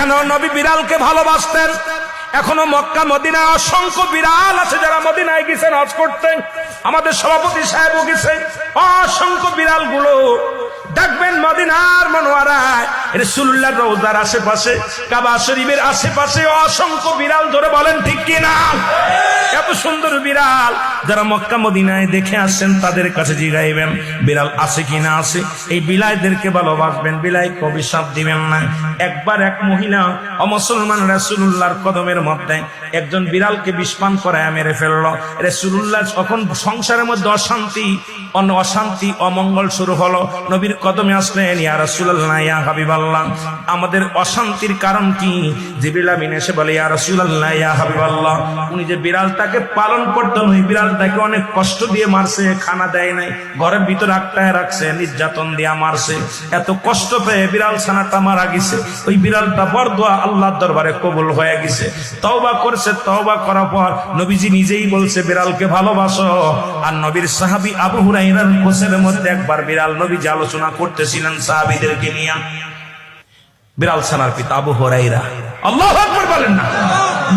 এখানেও নবী বিড়ালকে ভালোবাসতেন। এখনও মক্কা মদিনা অসংখ্য বিড়াল আছে যারা মদিনায় গেছেন হজ করতেন আমাদের সভাপতি সাহেবও গেছে অসংখ্য বিড়ালগুলো দেখবেন মদিনার মনোয়ারায় রসুল্লাহ রোজার আশেপাশে, কাবা শরীফের আশেপাশে অসংখ্য বিড়াল ধরে বলেন, ঠিক কিনা? এত সুন্দর বিড়াল। যারা মক্কা মদিনায় দেখে আসছেন, তাদের কাছে জিগাইবেন বিড়াল আছে কি না আছে? এই বিলাইদেরকে ভালোবাসবেন বিলাই অভিশাপ দিবেন না। একবার এক মহিলা অমুসলমান রাসুল্লাহর কদমের মধ্যে একজন বিড়ালকে বিষপান করায় মেরে ফেলল। রাসুল্লাহ যখন সংসারের মধ্যে অশান্তি অন্য অশান্তি, অমঙ্গল শুরু হলো। নবীর কদমে আসলেন, ইয়া রাসূলুল্লাহ, ইয়া হাবিবাল্লাহ, আমাদের অশান্তির কারণ কি? জিবরিল আমিন এসে বলে, ইয়া রাসূলুল্লাহ, ইয়া হাবিবাল্লাহ। উনি যে বিড়ালটাকে পালন করতেন, ওই বিড়ালটাকে অনেক কষ্ট দিয়ে মারছে, খানা দেয় নাই, ঘরের ভিতরে আটকায় রাখছে, নির্যাতন দিয়া মারছে। এত কষ্ট পেয়ে বিড়াল ছানাটা মারা গেছে। ওই বিড়ালটা বরদোয়া আল্লাহর দরবারে কবুল হয়ে গেছে। তওবা করছে, তওবা করার পর নবীজি নিজেই বলছে, বিড়ালকে ভালোবাসো। আর নবীর সাহাবী আবু হুরাইরার কোষের মধ্যে একবার বিড়াল নবীজি আলোচনা করতেছিলেন সাহাবীদেরকে নিয়ে। বিড়াল ছানার পিতা আবু হুরাইরা আল্লাহ বলেন না।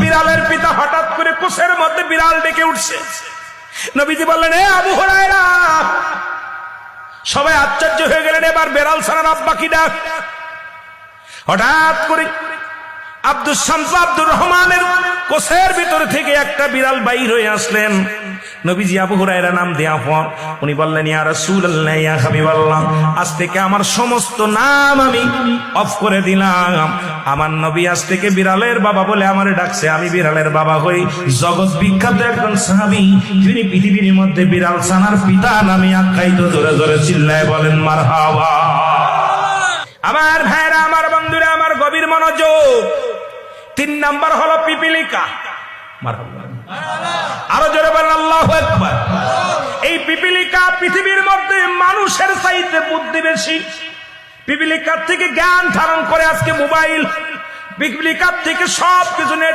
বিড়ালের পিতা হঠাৎ করে কোষের মধ্যে বিড়াল ডেকে উঠছে। নবীজি বললেন, এ আবু হুরাইরা সবাই আশ্চর্য হয়ে গেলেন, এবার বেড়াল ছানার আব্বা কি ডাক? হঠাৎ করে আব্দুল শামসু আব্দুর রহমানের কোষের ভিতর থেকে একটা বিড়াল বাইর হয়ে আসলেন। নবীজি আবু হুরায়রা নাম দেয়া পর উনি বললেন, ইয়া রাসূলুল্লাহ, ইয়া হাবিবাল্লাহ, আজ থেকে আমার সমস্ত নাম আমি অফ করে দিলাম। আমার নবী আজ থেকে বিড়ালের বাবা বলে আমারে ডাকছে। আমি বিড়ালের বাবা হই। জগৎ বিখ্যাত একজন সাহাবী, যিনি পৃথিবীর মধ্যে বিড়াল সানার পিতা নামে আখ্যায়িত। জোরে জোরে চিল্লায় বলেন, মারহাবা। আমার ভাইরা আমার বন্ধুরা, আমার গভীর মনোযোগ। তিন নাম্বার হলো পিপিলিকা। আরও জোরে আল্লাহ এই পিপিলিকা পৃথিবীর মধ্যে মানুষের চাইতে বুদ্ধি বেশি। পিপিলিকার থেকে জ্ঞান ধারণ করে আজকে মোবাইল। পিপিলিকার থেকে সব কিছু নেট